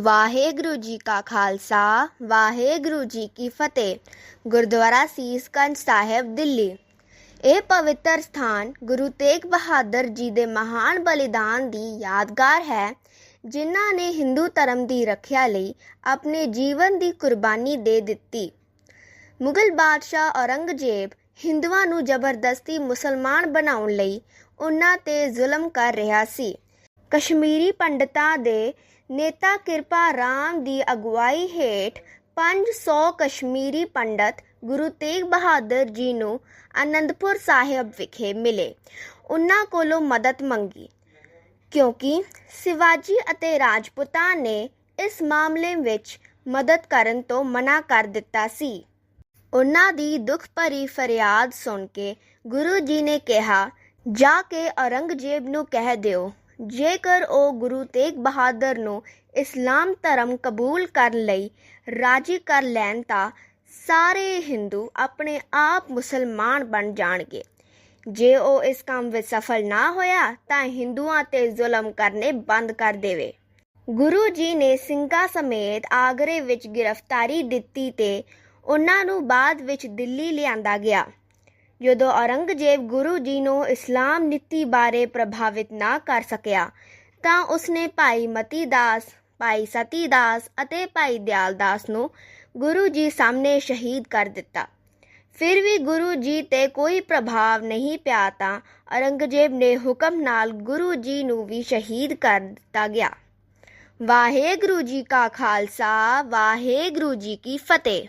ਵਾਹਿਗੁਰੂ ਜੀ ਕਾ ਖਾਲਸਾ, ਵਾਹਿਗੁਰੂ ਜੀ ਕੀ ਫਤਿਹ। ਗੁਰਦੁਆਰਾ ਸੀਸਗੰਜ ਸਾਹਿਬ, ਦਿੱਲੀ। ਇਹ ਪਵਿੱਤਰ ਸਥਾਨ ਗੁਰੂ ਤੇਗ ਬਹਾਦਰ ਜੀ ਦੇ ਮਹਾਨ ਬਲੀਦਾਨ ਦੀ ਯਾਦਗਾਰ ਹੈ, ਜਿਨ੍ਹਾਂ ਨੇ ਹਿੰਦੂ ਧਰਮ ਦੀ ਰੱਖਿਆ ਲਈ ਆਪਣੇ ਜੀਵਨ ਦੀ ਕੁਰਬਾਨੀ ਦੇ ਦਿੱਤੀ। ਮੁਗਲ ਬਾਦਸ਼ਾਹ ਔਰੰਗਜ਼ੇਬ ਹਿੰਦੂਆਂ ਨੂੰ ਜ਼ਬਰਦਸਤੀ ਮੁਸਲਮਾਨ ਬਣਾਉਣ ਲਈ ਉਹਨਾਂ ਤੇ ਜ਼ੁਲਮ ਕਰ ਰਿਹਾ ਸੀ। ਕਸ਼ਮੀਰੀ ਪੰਡਤਾਂ ਦੇ ਨੇਤਾ ਕਿਰਪਾ ਰਾਮ ਦੀ ਅਗਵਾਈ ਹੇਠ 500 ਕਸ਼ਮੀਰੀ ਪੰਡਤ ਗੁਰੂ ਤੇਗ ਬਹਾਦਰ ਜੀ ਨੂੰ ਅਨੰਦਪੁਰ ਸਾਹਿਬ ਵਿਖੇ ਮਿਲੇ। ਉਹਨਾਂ ਕੋਲੋਂ ਮਦਦ ਮੰਗੀ। ਕਿਉਂਕਿ ਸਿਵਾਜੀ ਅਤੇ ਰਾਜਪੂਤਾਂ ਨੇ ਇਸ ਮਾਮਲੇ ਵਿੱਚ ਮਦਦ ਕਰਨ ਤੋਂ ਮਨਾ ਕਰ ਦਿੱਤਾ ਸੀ। ਉਹਨਾਂ ਦੀ ਦੁੱਖ ਭਰੀ ਫਰਿਆਦ ਸੁਣ ਕੇ ਗੁਰੂ ਜੀ ਨੇ ਕਿਹਾ, ਜਾ ਕੇ ਔਰੰਗਜ਼ੇਬ ਨੂੰ ਕਹਿ ਦਿਓ। ਜੇਕਰ ਉਹ ਗੁਰੂ ਤੇਗ ਬਹਾਦਰ ਨੂੰ ਇਸਲਾਮ ਧਰਮ ਕਬੂਲ ਕਰਨ ਲਈ ਰਾਜੀ ਕਰ ਲੈਣ ਤਾਂ ਸਾਰੇ ਹਿੰਦੂ ਆਪਣੇ ਆਪ ਮੁਸਲਮਾਨ ਬਣ ਜਾਣਗੇ। ਜੇ ਉਹ ਇਸ ਕੰਮ ਵਿੱਚ ਸਫਲ ਨਾ ਹੋਇਆ ਤਾਂ ਹਿੰਦੂਆਂ ਤੇ ਜ਼ੁਲਮ ਕਰਨੇ ਬੰਦ ਕਰ ਦੇਵੇ। ਗੁਰੂ ਜੀ ਨੇ ਸਿੰਘਾਂ ਸਮੇਤ ਆਗਰੇ ਵਿੱਚ ਗ੍ਰਿਫਤਾਰੀ ਦਿੱਤੀ ਤੇ ਉਹਨਾਂ ਨੂੰ ਬਾਅਦ ਵਿੱਚ ਦਿੱਲੀ ਲਿਆਂਦਾ ਗਿਆ। ਜਦੋਂ ਔਰੰਗਜ਼ੇਬ ਗੁਰੂ ਜੀ ਨੂੰ ਇਸਲਾਮ ਨੀਤੀ ਬਾਰੇ ਪ੍ਰਭਾਵਿਤ ਨਾ ਕਰ ਸਕਿਆ, ਤਾਂ ਉਸਨੇ ਭਾਈ ਮਤੀ ਦਾਸ ਭਾਈ ਸਤੀ ਦਾਸ ਅਤੇ ਭਾਈ ਦਿਆਲ ਦਾਸ ਨੂੰ ਗੁਰੂ ਜੀ ਸਾਹਮਣੇ ਸ਼ਹੀਦ ਕਰ ਦਿੱਤਾ। ਫਿਰ ਵੀ ਗੁਰੂ ਜੀ ਤੇ ਕੋਈ ਪ੍ਰਭਾਵ ਨਹੀਂ ਪਿਆ ਤਾਂ ਔਰੰਗਜ਼ੇਬ ਨੇ ਹੁਕਮ ਨਾਲ ਗੁਰੂ ਜੀ ਨੂੰ ਵੀ ਸ਼ਹੀਦ ਕਰ ਦਿੱਤਾ ਗਿਆ। ਵਾਹਿਗੁਰੂ ਜੀ ਕਾ ਖਾਲਸਾ, ਵਾਹਿਗੁਰੂ ਜੀ ਕੀ ਫਤਿਹ।